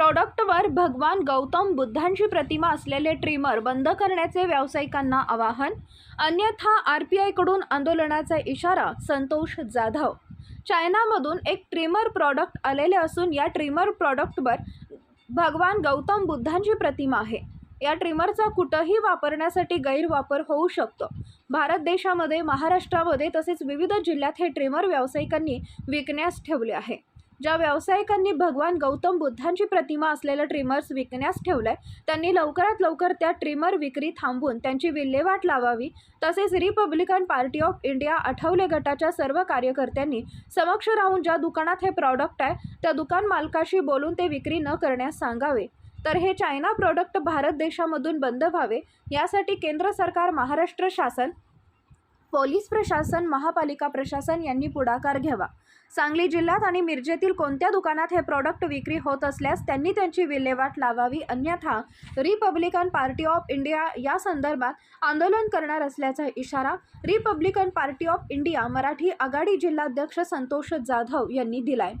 प्रॉडक्टवर भगवान गौतम बुद्धांची प्रतिमा असलेले ट्रिमर बंद करण्याचे व्यावसायिकांना आवाहन. अन्यथा आर पी आयकडून आंदोलनाचा इशारा संतोष जाधव. चायनामधून एक ट्रिमर प्रॉडक्ट आलेले असून या ट्रिमर प्रॉडक्टवर भगवान गौतम बुद्धांची प्रतिमा आहे. या ट्रिमरचा कुठंही वापरण्यासाठी गैरवापर होऊ शकतो. भारत देशामध्ये महाराष्ट्रामध्ये तसेच विविध जिल्ह्यात हे ट्रिमर व्यावसायिकांनी विकण्यास ठेवले आहे. ज्या व्यावसायिकांनी भगवान गौतम बुद्धांची प्रतिमा असलेलं ट्रिमर्स विकण्यास ठेवलंय त्यांनी लवकरात लवकर त्या ट्रिमर विक्री थांबवून त्यांची विल्हेवाट लावावी. तसेच Republican Party of India Athawale गटाच्या सर्व कार्यकर्त्यांनी समक्ष राहून ज्या दुकानात हे प्रॉडक्ट आहे त्या दुकान मालकाशी बोलून ते विक्री न करण्यास सांगावे. तर हे चायना प्रॉडक्ट भारत देशामधून बंद व्हावे यासाठी केंद्र सरकार महाराष्ट्र शासन पोलीस प्रशासन महापालिका प्रशासन यांनी पुढाकार घ्यावा. सांगली जिल्ह्यात आणि मिरजेतील कोणत्या दुकानात हे प्रॉडक्ट विक्री होत असल्यास त्यांनी त्यांची विल्हेवाट लावावी. अन्यथा रिपब्लिकन पार्टी ऑफ इंडिया या संदर्भात आंदोलन करणार असल्याचा इशारा Republican Party of India Marathi आघाडी जिल्हाध्यक्ष संतोष जाधव यांनी दिलाय.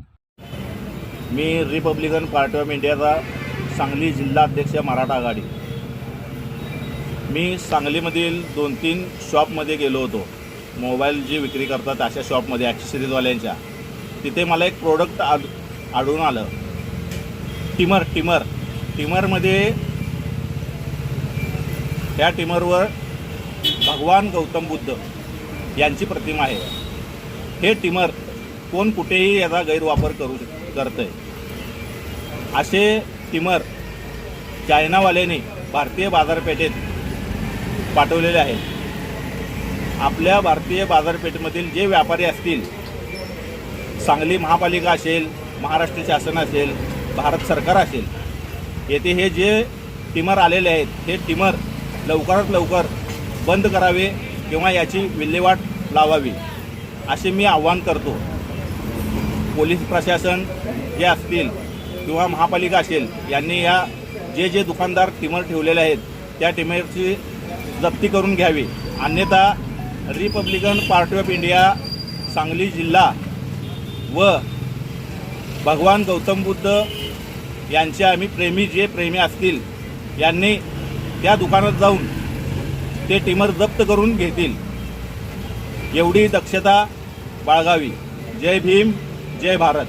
मी रिपब्लिकन पार्टी ऑफ इंडियाचा सांगली जिल्हाध्यक्ष मराठा आघाडी. मी सांगलीमधील दोन तीन शॉपमध्ये गेलो होतो. मोबाईल जी विक्री करतात अशा शॉपमध्ये ॲक्सेसरीजवाल्यांच्या तिथे मला एक प्रोडक्ट आड आढळून आलं. Timmer Timmer. टिमरमध्ये त्या टिमरवर भगवान गौतम बुद्ध यांची प्रतिमा आहे. हे टिमर कोण कुठेही याचा गैरवापर करू शक करतं आहे असे टिमर चायनावाल्याने भारतीय बाजारपेठेत पाठवलेले आहेत. आपल्या भारतीय बाजारपेठेमधील जे व्यापारी असतील सांगली महापालिका असेल महाराष्ट्र शासन असेल भारत सरकार असेल येथे हे जे टिमर आलेले आहेत हे टिमर लवकरात लवकर बंद करावे किंवा याची विल्हेवाट लावावी असे मी आव्हान करतो. पोलीस प्रशासन जे असतील किंवा महापालिका असेल यांनी या जे जे दुकानदार टिमर ठेवलेले आहेत त्या टिमरची जप्ती करून घ्यावी. अन्यथा Republican Party of India Sangli जिल्हा व भगवान गौतम बुद्ध यांचे आम्ही प्रेमी जे प्रेमी असतील यांनी त्या दुकानात जाऊन ते टिमर जप्त करून घेतील. एवढी दक्षता बाळगावी. जय भीम जय भारत.